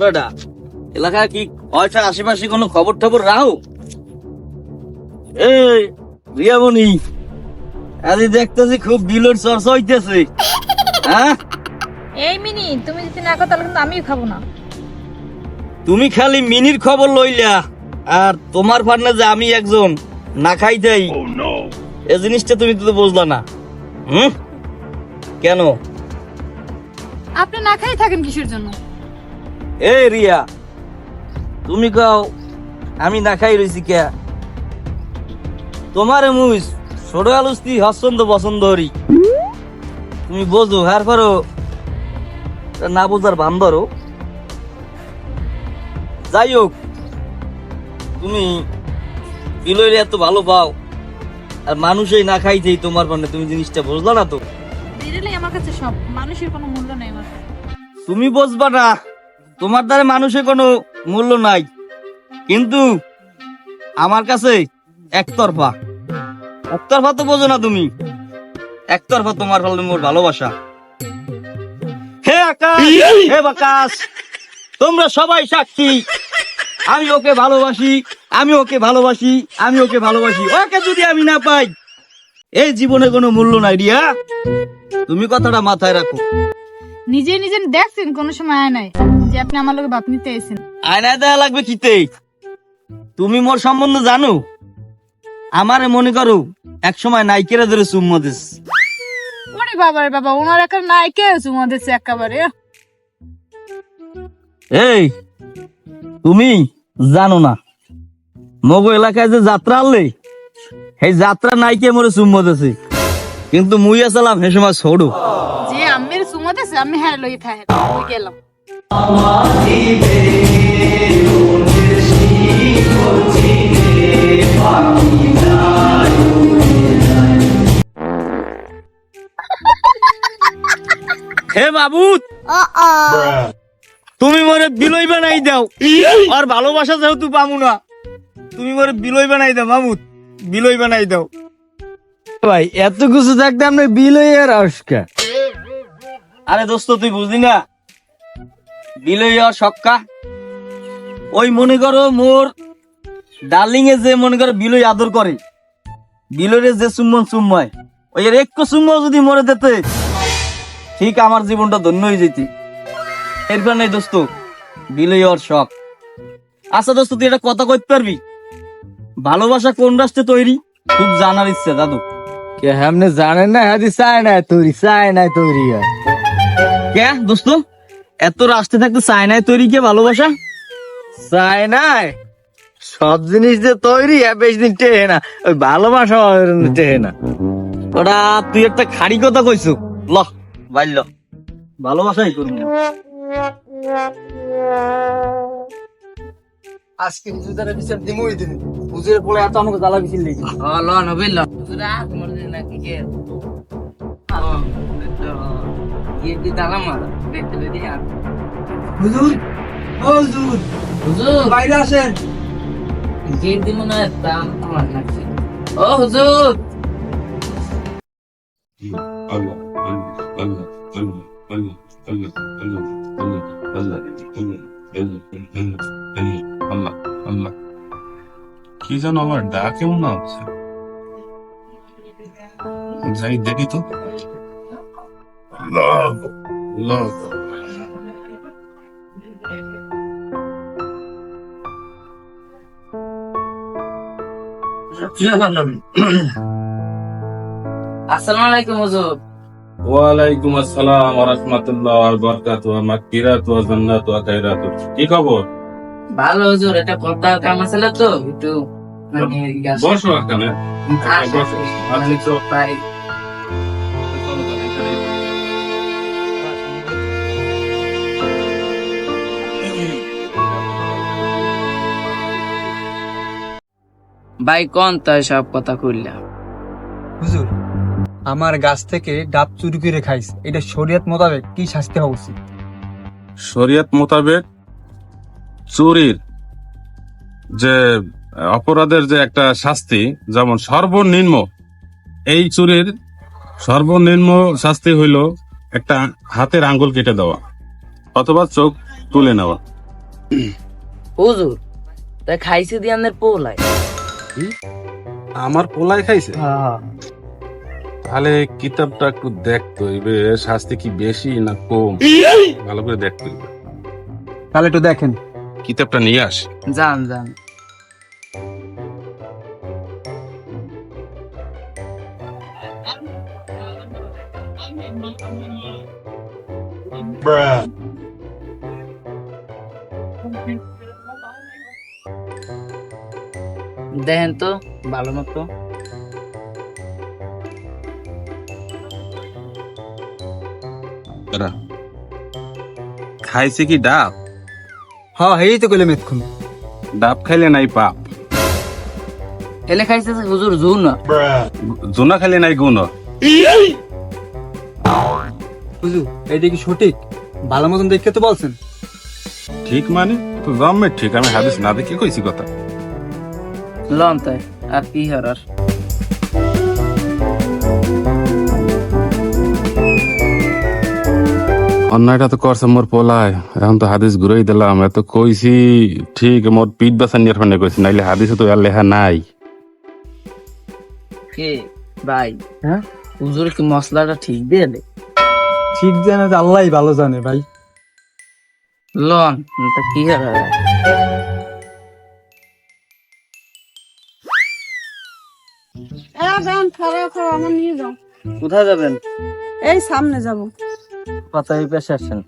বেটা এলাকায় কি আশেপাশে কোনো খবর টবর রাও? এই রিয়ামণি আজ দেখতেছি খুব বিলের চর্চা হইতেছে। হ্যাঁ? এই মিনি তুমি যদি না খাও তাহলে কিন্তু আমিও খাব না। তুমি খালি মিনির খবর লইলা আর তোমার ফান্ডে যে আমি একজন না খাই যাই এ জিনিসটা তুমি তো বুঝলা না। হুম? কেন? আপনি না খাই থাকেন কিসের জন্য? এই রিয়া তুমি কাও আমি না খাই রইছি কে? তোমার মুই ছোট আলুস্তি হসন্দ পছন্দ হরি তুমি বোঝো হার পারো না বোঝার ভান ধরো যাই হোক তুমি বিলইলে এত ভালো পাও আর মানুষই না খাইছেই তোমার মানে তুমি জিনিসটা বুঝলা না তো? আমার কাছে সব মানুষের কোনো মূল্য নেই তুমি বুঝবা না। তোমার দ্বারা মানুষের কোনো মূল্য নাই। কিন্তু আমার কাছে একতরফা। একতরফা তো বোঝো না তুমি। একতরফা তোমার ফলে মোর ভালোবাসা। হে আকাশ, হে বাকাশ, তোমরা সবাই সাক্ষী। আমি ওকে ভালোবাসি, আমি ওকে ভালোবাসি, আমি ওকে ভালোবাসি। ওকে যদি আমি না পাই, এই জীবনে কোনো মূল্য নাই রিয়া। তুমি কথাটা মাথায় রাখো। নিজে নিজে দেখছেন কোনো সময় আয় নাই। যে আপনি আমার লোকে বাপ নিতে এসেছেন আয়না দেয়া লাগবে কিতে তুমি মোর সম্বন্ধে জানো? আমারে মনে করো এক সময় নাইকেরা ধরে চুম্মা দিস ওরে বাবা রে বাবা ওনার একটা নায়কে চুমা দিচ্ছে একেবারে। এই তুমি জানো না মগো এলাকায় যে যাত্রা আনলে সেই যাত্রা নাইকে মোরে চুম্মা দিছে। কিন্তু মুই আসলাম সে সময় ছোড়ো চুমা আমি হ্যাঁ লই থাকে গেলাম। হে বাবুত তুমি মরে বিলই বানাই দাও। আর ভালোবাসা যেহেতু পামু না তুমি মরে বিলই বানাই দাও মামুত বিলই বানাই দাও। ভাই এত কিছু থাকতে আপনি বিল হয়ে আর আজকা আরে দোস্ত, তুই বুঝলি না? বিলই আর সক্কা। ওই মনে করো মোর ডার্লিং এ যে মনে করো বিলই আদর করে বিলরে যে চুম্বন চুম্বয় ওই এর একটু চুম্বন যদি মরে দিতে ঠিক আমার জীবনটা ধন্য হয়ে যেতি। এরপর নেই দোস্ত, বিলই ওর শখ। আচ্ছা দোস্ত, তুই এটা কথা কইতে পারবি? ভালোবাসা কোন রাষ্ট্রে তৈরি? খুব জানার ইচ্ছে, দাদু। কে আপনি জানেন না, হাদি চায় না তৈরি, চায় না তৈরি আর। কে দোস্ত? এত রাস্তে থাকতে চায়নায় তৈরি কে ভালোবাসা? চায় না সব জিনিস যে তৈরি বেশি দিন টেহে না। ওই ভালোবাসা টেহে না। ওটা তুই একটা খাড়ি কথা কইছো। ল বাইল ভালোবাসাই করি না। আজকে হুজুরের বিচার দিমই দিন। হুজুরের পরে এত আমাকে জ্বালা বিছিল তোরা তোমার কি? কি জানো আমার ডা কেমন আছে যাই দেখি তো। লভ লভ আসসালামু আলাইকুম হুজুর। ওয়ালাইকুম আসসালাম ওয়া রাহমাতুল্লাহ ওয়া বারাকাতুহু ওয়া মাগফিরাতু ওয়া জান্নাতু ওয়া খায়রাতু। কি খবর? ভালো হুজুর। এটা কথা কাম আছে তো? একটু মানে বসো এখানে। বসো। আচ্ছা ভাই কোন তাই সব কথা কইলা? হুজুর আমার গাছ থেকে ডাব চুরি করে খাইস এটা শরীয়ত মোতাবেক কি শাস্তি হওয়া উচিত? শরীয়ত মোতাবেক চুরির যে অপরাধের যে একটা শাস্তি যেমন সর্বনিম্ন এই চুরির সর্বনিম্ন শাস্তি হইল একটা হাতের আঙ্গুল কেটে দেওয়া অথবা চোখ তুলে নেওয়া। হুজুর তাই খাইছে দিয়ানের পোলাই আমার পোলায় খাইছে? তাহলে কিতাবটা একটু দেখতো এবে শাস্তি কি বেশি না কম? ভালো করে দেখতে। তাহলে একটু দেখেন। কিতাবটা নিয়ে আস। যান যান। দেখেন তো ভালো মতো। খাইছে কি ডাব? হ্যাঁ এই তো কইলাম এক্ষুন ডাব খাইলে নাই পাপ। এলে খাইছে হুজুর জু না জোনা খাইলে নাই গুণ। বুঝু এইটা কি সঠিক। ভালো মতন দেখতে তো বলছেন। ঠিক মানে? তো জন্মে ঠিক আমি হাদিস না দেখে কইছি কথা। লন তাই আর কি হারার। অন্যায়টা তো করছে মোর পোলায় এখন তো হাদিস ঘুরাই দিলাম এত কইছি ঠিক মোর পিঠ বাসান নিয়ে ফোনে কইছি নাইলে হাদিসে তো আর লেখা নাই। কে ভাই? হ্যাঁ? হুজুর কি মশলাটা ঠিক দিয়ে দে? ঠিক জানে যে আল্লাহ ভালো জানে ভাই। লন তা কি হারার? যান খারাপ খাও আমার নিয়ে যাও। কোথায় যাবেন? এই সামনে যাব। এই পেশে আসেন।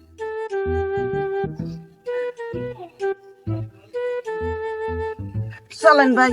চলেন ভাই।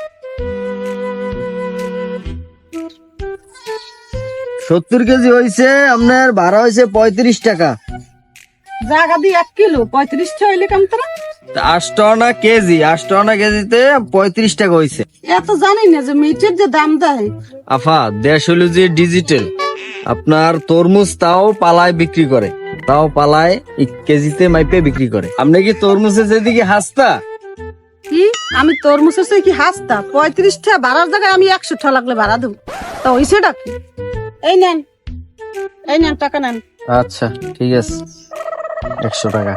সত্তর কেজি হয়েছে আপনার ভাড়া হয়েছে পঁয়ত্রিশ টাকা। জায়গা দিয়ে এক কিলো পঁয়ত্রিশটা হইলে কাম তোরা? আষ্টনা কেজি আষ্টনা কেজিতে পঁয়ত্রিশ টাকা হয়েছে এত জানি না যে মিটার যে দাম দেয়। আফা দেশ হলো যে ডিজিটাল আপনার তরমুজ তাও পালায় বিক্রি করে। তাও পালায় কেজিতে মাইপে বিক্রি করে। আপনি কি তরমুজের যেদিকে হাসতা? কি? আমি তরমুজের সে কি হাসতা? পঁয়ত্রিশটা বাড়ার জায়গায় আমি একশো টা লাগলে ভাড়া দেবো। তা ওইসে ডাকি এই নেন। এই নেন টাকা নেন। আচ্ছা ঠিক আছে। একশো টাকা।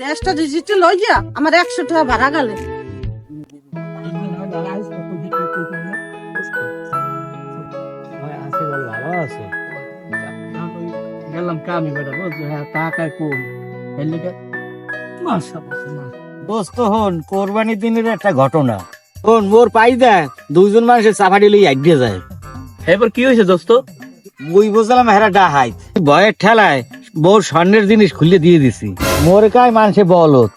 দেশটা ডিজিটাল হয়ে যা আমার একশো টাকা ভাড়া গেলে। গেলাম কামি বেটা বুঝছ? হ্যাঁ টাকায় কম এর লিগে দোস্ত হন কোরবানির দিনের একটা ঘটনা। হন মোর পাই দেয় দুইজন মানুষের চাপাটি লই এগিয়ে যায়। এবার কি হয়েছে দোস্ত? বই বুঝলাম হেরা ডাহাই ভয়ের ঠেলায় বউর স্বর্ণের জিনিস খুলে দিয়ে দিছি। মোর কায় মানুষে বলত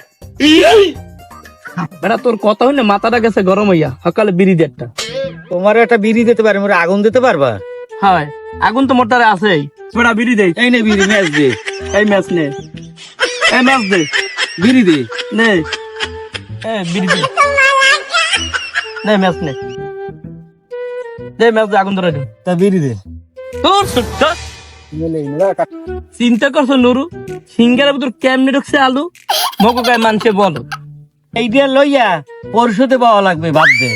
বেটা তোর কথা হইলে মাথাটা গেছে গরম হইয়া। সকালে বিড়ি দে একটা। তোমার একটা বিড়ি দিতে পারে মোর আগুন দিতে পারবা? হয়। আগুন তো মোর দ্বারা আছেই। বেটা বিড়ি দে। এই নে বিড়ি ম্যাচ দে। এই ম্যাচ নে। এই ম্যাচ দে। বিড়ি দে? নে এ বিড়ি দে। নে ম্যাচ নে দে ম্যাচ দে আগুন ধরে দে তা বিড়ি দে। তোর সুটটা চিন্তা করছ নুরু? সিঙ্গারের ভিতর কেমনে ঢুকছে আলু? মগো গায়ে মানছে বলো। এই দিয়া লইয়া পরশুতে পাওয়া লাগবে বাদ দে।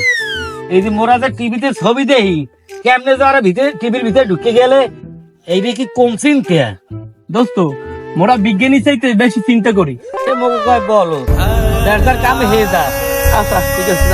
এই যে মোরা যে টিভিতে ছবি দেহি কেমনে যারা ভিতরে টিভির ভিতরে ঢুকে গেলে এই যে কি কম চিনতে দোস্ত মোরা বিজ্ঞানী চাইতে বেশি চিন্তা করি। সে মোকে কয় বলো। যার কাম হয়ে যা। আচ্ছা ঠিক আছে